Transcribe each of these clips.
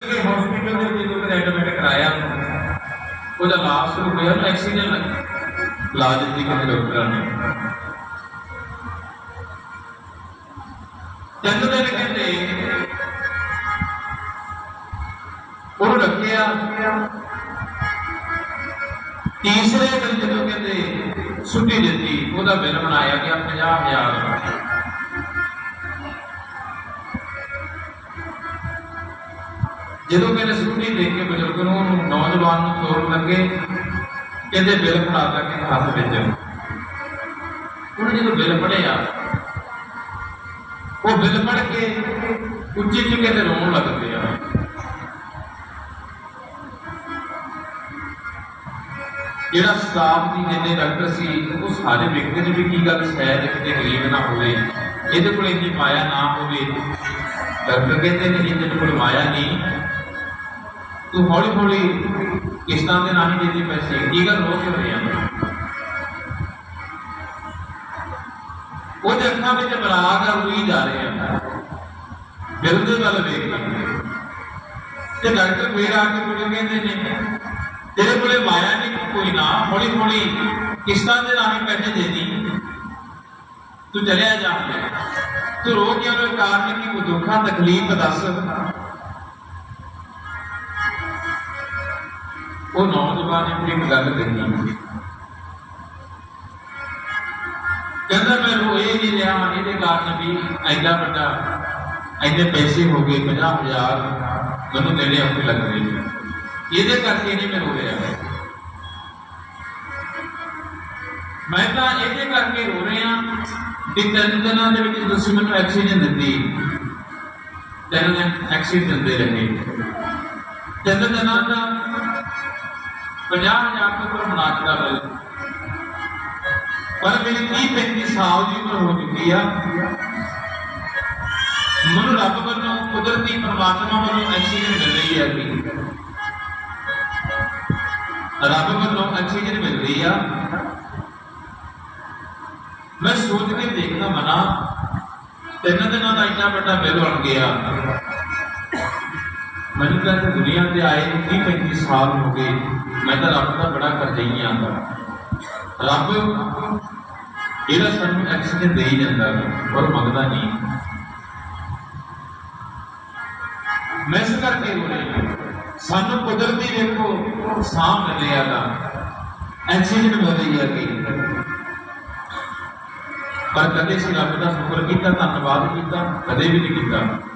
ਕਿ ਹਸਪੀਟਲ ਦੇ ਵਿੱਚ ਜਦੋਂ ਐਡਮਿਟ ਕਰਾਇਆ। ਉਹਦਾ ਲਾਸ਼ ਸ਼ੁਰੂ ਹੋਇਆ ਨਾ ਐਕਸੀਡੈਂਟ ਲਾ ਦਿੱਤੀ ਕਿ ਡਾਕਟਰਾਂ ਨੇ। ਤਿੰਨ ਦਿਨ ਕਹਿੰਦੇ, ਉਹਨੂੰ ਰੱਖਿਆ। ਤੀਸਰੇ ਦਿਨ ਜਦੋਂ ਕਹਿੰਦੇ ਸੁੱਟੀ ਦਿੱਤੀ, ਉਹਦਾ ਬਿੱਲ ਬਣਾਇਆ ਗਿਆ 50000 ਜਦੋਂ ਮੇਰੇ ਛੁੱਟੀ ਦੇਖ ਕੇ ਬਜ਼ੁਰਗ ਨੂੰ ਉਹਨੂੰ ਨੌਜਵਾਨ ਨੂੰ ਤੋਰਨ ਲੱਗੇ, ਕਹਿੰਦੇ, ਬਿੱਲ ਫੜਾਤਾ ਕਿ ਹੱਥ ਵਿੱਚ ਉਹਨੇ ਜਦੋਂ ਬਿੱਲ ਪੜਿਆ ਉਹ ਬਿੱਲ ਪੜ ਕੇ ਉੱਚੀ ਉੱਚੀ ਕਹਿੰਦੇ ਰੋਣ ਲੱਗ ਪਿਆ। ਜਿਹੜਾ ਸਟਾਫ ਦੀ ਜਿੰਨੇ ਡਾਕਟਰ ਸੀ, ਉਹ ਸਾਰੇ ਵੇਖਦੇ ਨੇ ਵੀ ਕੀ ਗੱਲ ਸ਼ਾਇਦ ਕਿਤੇ ਗਰੀਬ ਨਾ ਹੋਵੇ ਇਹਦੇ ਕੋਲ ਇੰਨੀ ਮਾਇਆ ਨਾ ਹੋਵੇ। ਡਾਕਟਰ ਕਹਿੰਦੇ ਨੇ ਇਹਦੇ ਕੋਲ ਮਾਇਆ ਨਹੀਂ ਤੂੰ ਹੌਲੀ ਹੌਲੀ ਕਿਸ਼ਤਾਂ ਦੇ ਰਾਹੀਂ ਦੇ ਦੇ ਪੈਸੇ। ਕੀ ਗੱਲ ਹੋ ਕਿਉਂ ਰਹੀ ਆ? ਉਹਦੇ ਅੱਖਾਂ ਵਿੱਚ ਬਰਾਗ ਰੂਈ ਜਾ ਰਹੇ ਆ। ਬਿਲ ਦੇ ਵੱਲ ਵੇਖ ਤੇ ਡਾਕਟਰ ਫੇਰ ਆ ਕੇ ਮੈਨੂੰ ਕਹਿੰਦੇ ਨੇ, ਤੇਰੇ ਕੋਲੇ ਮਾਇਆ ਨਹੀਂ, ਕੋਈ ਨਾ। ਹੌਲੀ ਹੌਲੀ ਕਿਸ਼ਤਾਂ ਦੇ ਰਾਹੀਂ ਪੈਸੇ ਦੇ ਦੀ। ਤੂੰ ਚਲਿਆ ਜਾ। ਤੂੰ ਰੋ ਕਿਉਂ ਰੋ ਕਾਰਨ ਕੀ ਕੋਈ ਦੁੱਖਾਂ, ਤਕਲੀਫ ਦੱਸ। ਉਹ ਨੌਜਵਾਨ ਨੇ ਆਪਣੀ ਇੱਕ ਗੱਲ ਕਹੀ। ਕਹਿੰਦਾ, ਮੈਂ ਰੋਏ ਨਹੀਂ ਰਿਹਾ ਇਹਦੇ ਕਾਰਨ ਵੀ ਐਡਾ ਵੱਡਾ, ਐਨੇ ਪੈਸੇ ਹੋ ਗਏ 50000 ਮੈਨੂੰ ਦੇਣੇ ਔਖੇ ਲੱਗ ਰਹੇ ਨੇ ਇਹਦੇ ਕਰਕੇ ਨਹੀਂ ਮੈਂ ਰੋ ਮੈਂ ਤਾਂ ਇਹਦੇ ਕਰਕੇ ਰੋ ਰਿਹਾ ਕਿ ਤਿੰਨ ਦਿਨਾਂ ਦੇ ਵਿੱਚ ਤੁਸੀਂ ਮੈਨੂੰ ਐਕਸੀਡੈਂਟ ਦਿੱਤੀ। ਤਿੰਨ ਦਿਨ ਐਕਸੀਡੈਂਟ ਦਿੰਦੇ ਰਹੇ। ਤਿੰਨ ਦਿਨਾਂ ਦਾ 50000 ਤੋਂ ਉੱਪਰ ਮੁਨਾਫਾ ਦਾ ਬਿੱਲ ਪਰ ਮੇਰੀ 30 35 ਸਾਲ ਦੀ ਉਮਰ ਹੋ ਚੁੱਕੀ ਆ। ਮੈਨੂੰ ਰੱਬ ਵੱਲੋਂ ਕੁਦਰਤੀ ਪਰਮਾਤਮਾ ਵੱਲੋਂ ਐਕਸੀਜਨ ਮਿਲ ਰਹੀ ਹੈ ਕਿ ਰੱਬ ਵੱਲੋਂ ਐਕਸੀਜਨ ਮਿਲ ਰਹੀ ਆ। ਮੈਂ ਸੋਚ ਕੇ ਦੇਖਦਾ ਮਨਾ, ਤਿੰਨ ਦਿਨਾਂ ਦਾ ਇੰਨਾ ਵੱਡਾ ਬਿੱਲ ਬਣ ਗਿਆ। ਮੈਨੂੰ ਤਾਂ ਇੱਥੇ ਦੁਨੀਆ ਤੇ ਆਏ ਨੂੰ 30 35 ਸਾਲ ਹੋ ਗਏ, ਮੈਂ ਤਾਂ ਰੱਬ ਦਾ ਬੜਾ ਕਰਜ਼ਈ ਆਂ ਰੱਬ ਜਿਹੜਾ ਸਾਨੂੰ ਐਕਸੀਡੈਂਟ ਦੇ ਹੀ ਜਾਂਦਾ ਹੈ ਪਰ ਮੰਗਦਾ ਨਹੀਂ। ਮੈਂ ਇਸ ਕਰਕੇ ਹੋ ਰਿਹਾ ਸਾਨੂੰ ਕੁਦਰਤੀ ਵੇਖੋ, ਸਾਹ ਮਿਲਿਆ ਰਿਹਾ ਦਾ ਐਕਸੀਡੈਂਟ ਮਿਲ ਕਿ ਪਰ ਕਦੇ ਸੀ ਰੱਬ ਦਾ ਸ਼ੁਕਰ ਕੀਤਾ, ਧੰਨਵਾਦ ਕੀਤਾ, ਕਦੇ ਵੀ ਨਹੀਂ ਕੀਤਾ।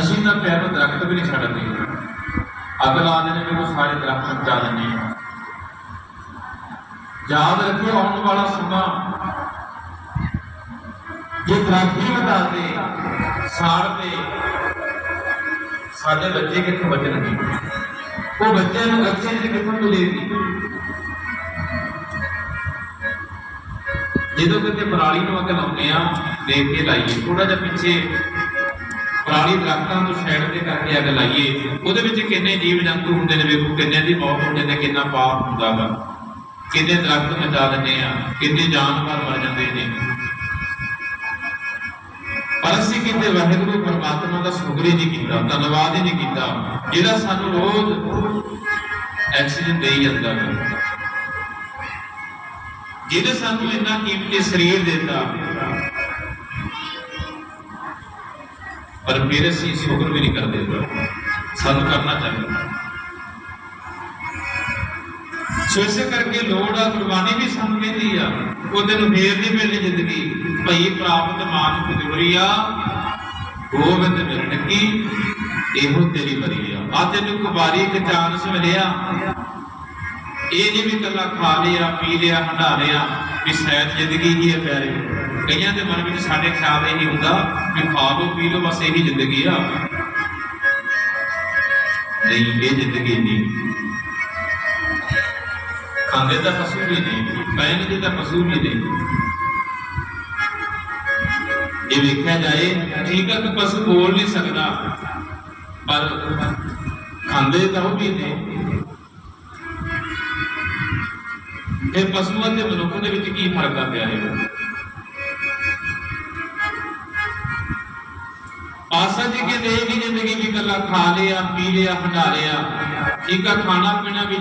ਅਸੀਂ ਤਾਂ ਪਿਆਰ ਨੂੰ ਦਰਖਤ ਵੀ ਨਹੀਂ ਛੱਡਦੇ ਅੱਗ ਲਾ ਦਿੰਦੇ ਨੇ, ਉਹ ਸਾਰੇ ਦਰਖਤ ਮਚਾ ਦਿੰਦੇ ਆ ਯਾਦ ਰੱਖਿਓ, ਆਉਣ ਵਾਲਾ ਸਮਾਂ ਜੇ ਦਰਖਤ ਹੀ ਵਧਾ ਦੇ, ਸਾੜ ਦੇ, ਸਾਡੇ ਬੱਚੇ ਕਿੱਥੋਂ ਬਚਣਗੇ? ਉਹ ਬੱਚਿਆਂ ਨੂੰ ਆਕਸੀਜਨ ਕਿੱਥੋਂ ਮਿਲੇਗੀ? ਜਦੋਂ ਕਿਤੇ ਪਰਾਲੀ ਨੂੰ ਅੱਗ ਲਾਉਂਦੇ ਆ ਦੇਖ ਕੇ ਲਾਈਏ ਥੋੜਾ ਜਿਹਾ ਪਿੱਛੇ ਪੁਰਾਣੀ ਦਰਖਤਾਂ ਤੋਂ ਸਾਈਡ ਤੇ ਕਰਕੇ ਅੱਗ ਲਾਈਏ, ਉਹਦੇ ਵਿੱਚ ਕਿੰਨੇ ਜੀਵ ਜੰਤੂ ਹੁੰਦੇ ਨੇ ਵੇਖੋ, ਕਿੰਨੇ ਦੀ ਮੌਤ ਹੋ ਜਾਂਦੀ ਕਿੰਨਾ ਪਾਪ ਹੁੰਦਾ ਵਾ। ਕਿੰਨੇ ਦਰਖਤ ਮਚਾ ਦਿੰਦੇ ਆ, ਕਿੰਨੇ ਜਾਨਵਰ ਮਰ ਜਾਂਦੇ ਨੇ। ਪਰ ਅਸੀਂ ਕਿਤੇ ਵਾਹਿਗੁਰੂ ਪਰਮਾਤਮਾ ਦਾ ਸ਼ੁਕਰ ਹੀ ਨਹੀਂ ਕੀਤਾ, ਧੰਨਵਾਦ ਹੀ ਨਹੀਂ ਕੀਤਾ, ਜਿਹੜਾ ਸਾਨੂੰ ਰੋਜ਼ ਐਕਸੀਜਨ ਦੇਈ ਜਾਂਦਾ ਹੈ ਜਿਹਨੇ ਸਾਨੂੰ ਇੰਨਾ ਕੀਮਤੀ ਸਰੀਰ ਦਿੱਤਾ ਪਰ ਫਿਰ ਅਸੀਂ ਸ਼ੁਕਰ ਵੀ ਨਹੀਂ ਕਰਦੇ ਸਾਨੂੰ ਕਰਨਾ ਚਾਹੀਦਾ। ਸੋ ਇਸੇ ਕਰਕੇ ਲੋੜ ਆ, ਕੁਰਬਾਨੀ ਵੀ ਸਾਨੂੰ ਕਹਿੰਦੀ ਆ। ਉਹਦੇ ਨੂੰ ਫੇਰ ਨਹੀਂ ਮਿਲਣੀ ਜ਼ਿੰਦਗੀ। ਭਈ ਪ੍ਰਾਪਤ ਮਾਨ ਕੁਦਵਰੀ ਆ। ਗੋਬਿੰਦ ਮਿਲਣ ਇਹੋ ਤੇਰੀ ਬਰੀ ਆ। ਆ ਤੈਨੂੰ ਕੁਬਾਰੀ ਇੱਕ ਚਾਂਸ ਮਿਲਿਆ। ਇਹ ਨਹੀਂ ਵੀ ਕੱਲਾ ਖਾ ਲਿਆ, ਪੀ ਲਿਆ, ਹੰਡਾ ਲਿਆ, ਵੀ ਸ਼ਾਇਦ ਜ਼ਿੰਦਗੀ ਹੀ ਹੈ ਪਿਆਰੇ ਕਈਆਂ ਦੇ ਮਨ ਵਿੱਚ ਸਾਡੇ ਖਿਆਲ ਇਹ ਹੁੰਦਾ ਵੀ ਖਾ ਲਓ, ਪੀ ਲੋ ਬਸ ਇਹੀ ਜ਼ਿੰਦਗੀ ਆ। ਨਹੀਂ, ਇਹ ਜ਼ਿੰਦਗੀ ਨਹੀਂ। ਖਾਂਦੇ ਤਾਂ ਪਸ਼ੂ ਵੀ ਨੇ ਪਹਿਨਦੇ ਤਾਂ ਪਸ਼ੂ ਵੀ ਨੇ। ਇਹ ਵੇਖਿਆ ਜਾਏ, ਠੀਕ ਹੈ ਕਿ ਪਸ਼ੂ ਬੋਲ ਨਹੀਂ ਸਕਦਾ, ਪਰ ਖਾਂਦੇ ਤਾਂ ਉਹ ਵੀ ਨੇ। ਇਹ ਪਸ਼ੂਆਂ ਤੇ ਮਨੁੱਖ ਦੇ ਵਿੱਚ ਕੀ ਫ਼ਰਕ ਆ ਪਿਆ ਹੈ? ਆਸਾ ਜੀ ਕੇ ਦੇ ਨਹੀਂ ਜ਼ਿੰਦਗੀ ਵੀ ਕੱਲਾ ਖਾ ਲਿਆ, ਪੀ ਲਿਆ ਹੰਡਾ ਲਿਆ। ਠੀਕ ਆ ਖਾਣਾ, ਪੀਣਾ ਵੀ